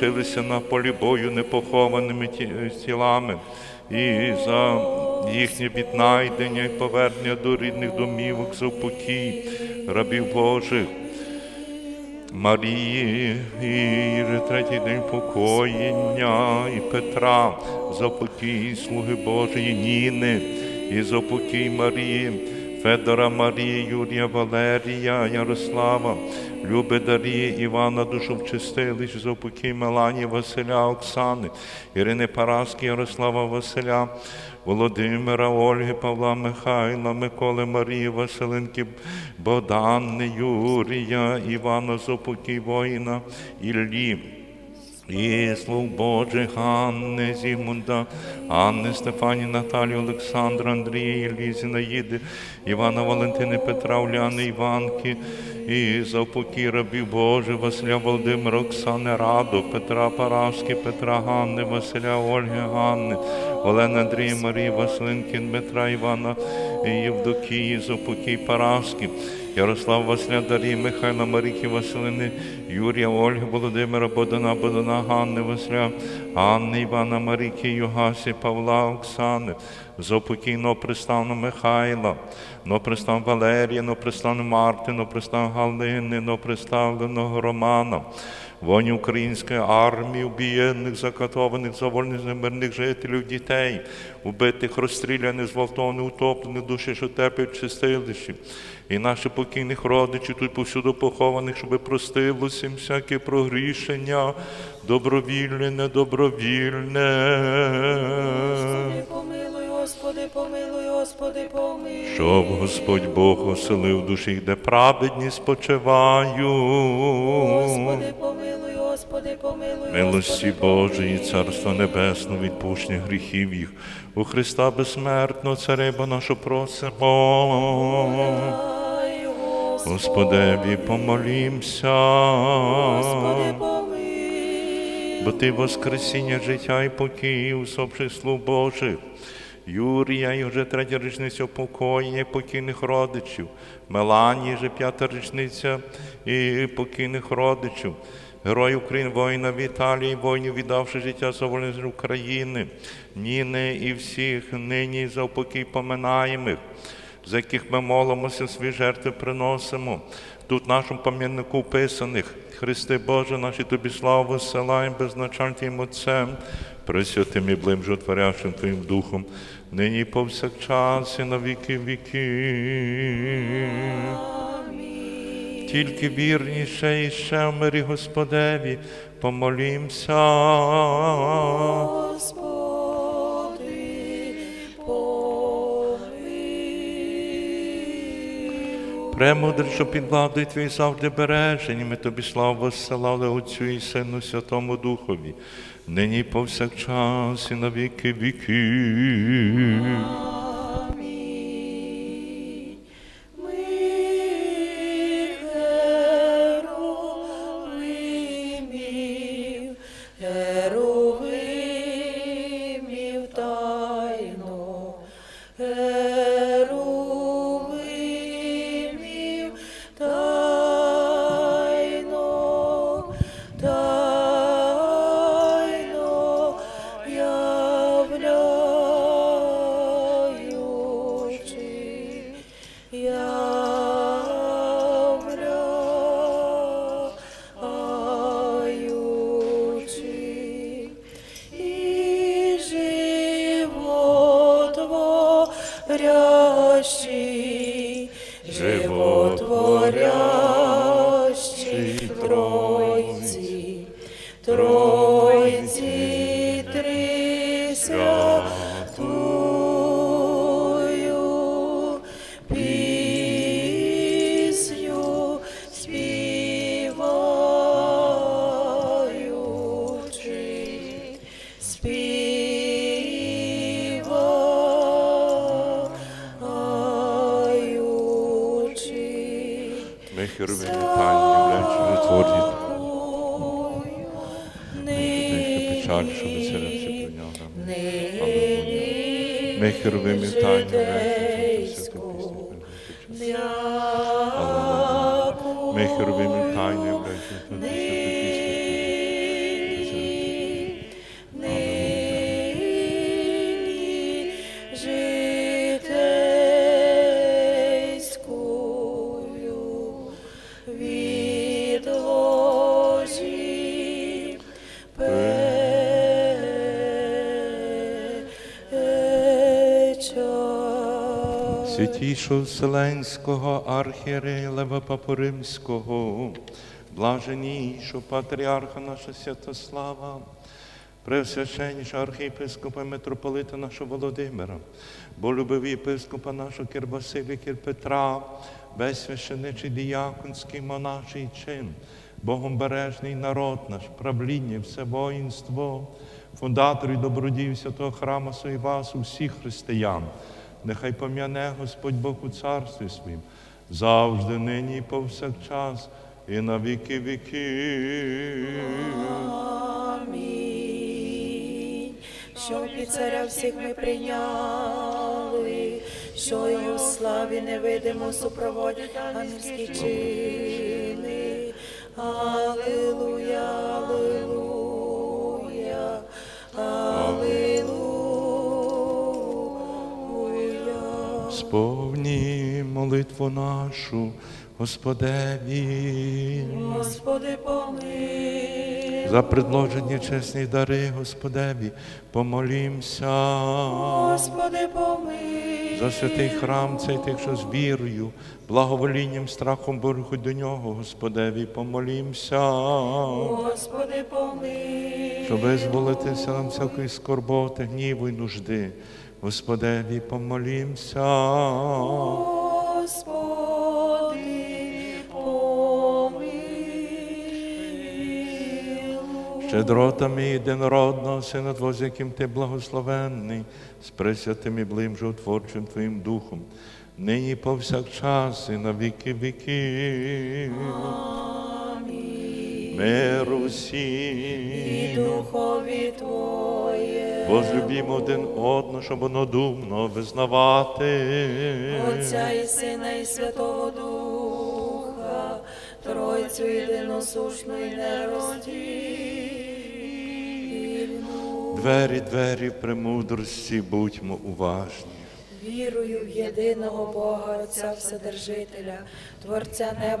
залишилися на полі бою непохованими тілами, і за їхнє віднайдення і повернення до рідних домівок за упокій рабів Божих. Марії, і третій день покоєння, і Петра, за покій слуги Божої Ніни, і за покій Марії, Федора Марії, Юрія Валерія, Ярослава, Люби Дарії, Івана Душу Вчистилищ, за покій Василя, Оксани, Ірини Параски, Ярослава Василя, Володимира, Ольги, Павла Михайла, Миколи Марії, Василинки, Богдани, Юрія, Івана Зопокій воїна, Іллі. І слуг Божих Анни, Зігмунда, Анни, Стефані, Наталії, Олександра, Андрія, Лізі, Наїди, Івана Валентини, Петра, Уляни, Іванки, і за упокій рабів Божих, Василя Володимира, Оксани, Раду, Петра Параски, Петра Ганни, Василя Ольги Ганни, Олени Андрія, Марії, Василинки, Дмитра, Івана, Євдокії, за упокій Параски, Ярослав Василя Дарії, Михайла Маріки, Василини, Юрія, Ольги, Володимира, Богдана, Богдана, Ганни, Василя, Анни, Івана, Маріки, Югасі, Павла, Оксани, Зопокій, Нопристану Михайла, но пристав Валерія, но Мартину, Марти, но пристав Галини, Ноприставленого Романа, воні української армії, убієнних, закатованих, завольних мирних жителів, дітей, убитих, розстріляних, зґвалтованих, утоплених, душі, що терпять в чистилищі, і наших покійних родичів тут повсюду похованих, щоб простилося їм всяке прогрішення, добровільне, недобровільне. Помилуй, Господи, помилуй, Господи, помилуй. Щоб Господь Бог оселив душі, де праведні спочивають. Господи, помилуй. Милості Божої, Царства Небесного, відпущення гріхів їх. У Христа безсмертного Цареба нашу просимо. Господеві помолімся. Господи, помилуй. Бо ти воскресіння життя і покій, усопших слуг Божих. Юрія, і вже третя річниця упокоєння покійних родичів. Меланії, вже п'ята річниця і покійних родичів. Герой України, воїна Віталії, воїнів, віддавши життя за вольність України, Ніни і всіх нині за упокій поминаємих, за яких ми молимося, свої жертви приносимо. Тут нашому пам'ятнику вписаних. Христи Боже, наші тобі славу зсилаємо безначальним Отцем, пресвятим і блим животворящим Твоїм Духом, нині повсякчас і на віки віків. Тільки вірніше і ще в мирі Господеві помолімся. Господи, помилуй. Що під владою Твій завжди бережені, ми тобі славу зсилали Отцю і Сину Святому Духові, нині повсякчас і на віки віків. Amen. Животворящий, животворящий Ми херовим вітання, являючи творні. Печаль, що веселимося про нього. Аллилуйя. Ми херовим вітання, являючи святу пісню. Ми херовим вітання, являючи святу пісню. Святішого Вселенського архієрея Папу Римського, блаженнішого патріарха наша Святослава, Преосвященніша архієпископа митрополита нашого Володимира, болюбив єпископа нашого Василія Петра, весь священичий діяконський монаший чин, Богом бережний народ наш, правління, все воїнство, фундатор і добродій святого храму своїй вас, усіх християн. Нехай пом'яне Господь Бог у царстві своїм, завжди, нині і повсякчас, і на віки віків. Що під царя всіх ми прийняли, що й у славі невидимо супроводять ангельські чини. Аллилуйя, Сповні молитву нашу, Господеві, Господи, помилуй. за предложені чесні дари, Господеві, помолімся. Господи, помилуй. За святий храм цей тих, що з вірою, благоволінням, страхом борохуть до нього, Господеві, помолімся. Господи, помилуй. Щоб визволитися нам всякої скорботи, гніву й нужди. Господеві, помолімся. Господи, помилуй. Щедротами єдинородного Сина Твого, з яким ти благословенний, з пресвятим і блим животворчим Твоїм Духом, нині повсякчас і на віки віків. Миру І духові Твоє, Возлюбімо один одного, щоб однодумно визнавати. Отця і Сина, і Святого Духа, Тройцю єдиносушну і нероздільну. Двері, двері премудрості, будьмо уважні. Вірую в єдиного Бога, Отця Вседержителя, Творця неба.